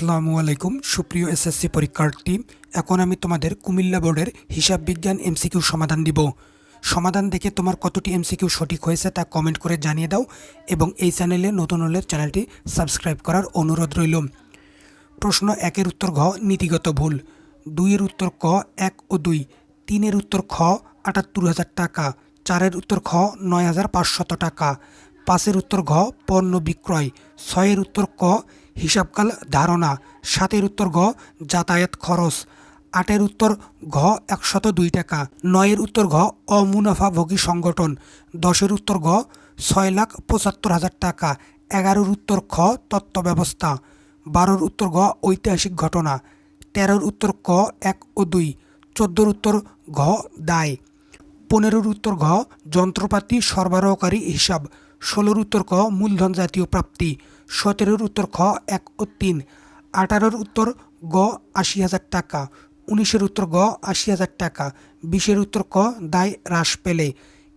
আসসালামু আলাইকুম। সুপ্রিয় এসএসসি পরীক্ষার্থী এখন আমি তোমাদের কুমিল্লা বোর্ডের হিসাব বিজ্ঞান এমসিকিউ সমাধান দিব। সমাধান দেখে তোমার কতটি এমসিকিউ সঠিক হয়েছে তা কমেন্ট করে জানিয়ে দাও এবং এই চ্যানেলে নতুন হলে চ্যানেলটি সাবস্ক্রাইব করার অনুরোধ রইল। প্রশ্ন একের উত্তর ঘ, নীতিগত ভুল। দুইয়ের উত্তর ক, এক ও দুই। তিনের উত্তর খ, আটাত্তর হাজার টাকা। চারের উত্তর খ, নয় হাজার পাঁচশত টাকা। পাঁচের উত্তর ঘ, পণ্য বিক্রয়। ছয়ের উত্তর ক হিসাবকাল ধারণা, সাতের উত্তর ঘ, যাতায়াত খরচ, আটের উত্তর ঘ, একশত দুই টাকা, নয়ের উত্তর ঘ অমুনাফাভোগী সংগঠন, দশের উত্তর ঘ, ছয় লাখ পঁচাত্তর হাজার টাকা, এগারোর উত্তর খ, তত্ত্ব ব্যবস্থা, বারোর উত্তর ঘ, ঐতিহাসিক ঘটনা, তেরোর উত্তর ক, এক ও দুই, চোদ্দোর উত্তর ঘ, দায়, পনেরোর উত্তর ঘ, যন্ত্রপাতি সরবরাহকারী হিসাব ষোলোর উত্তর ক মূলধন জাতীয় প্রাপ্তি, সতেরোর উত্তর খ এক ও তিন, আঠারোর উত্তর গ আশি হাজার টাকা, উনিশের উত্তর গ আশি হাজার টাকা, বিশের উত্তর ক দায় হ্রাস পেলে,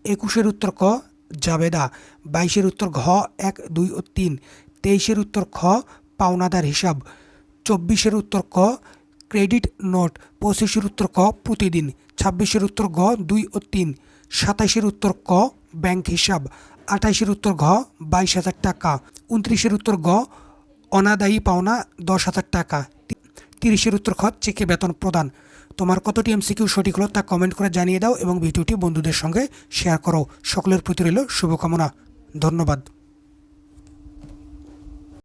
একুশের উত্তর ক জাবেদা, বাইশের উত্তর ঘ এক, দুই ও তিন, তেইশের উত্তর খ পাওনাদার হিসাব, চব্বিশের উত্তর ক ক্রেডিট নোট, পঁচিশের উত্তর ক প্রতিদিন, ছাব্বিশের উত্তর গ দুই ও তিন, সাতাইশের উত্তর ক ব্যাংক হিসাব আঠাইশের উত্তর ঘ, বাইশ হাজার টাকা। উনত্রিশের উত্তর গ অনাদায়ী পাওনা দশ হাজার টাকা। তিরিশের উত্তর খ চেকে বেতন প্রদান। তোমার কতটি এমসিকিউ সঠিক হলো তা কমেন্ট করে জানিয়ে দাও এবং ভিডিওটি বন্ধুদের সঙ্গে শেয়ার করো। সকলের প্রতি রইল শুভকামনা। ধন্যবাদ।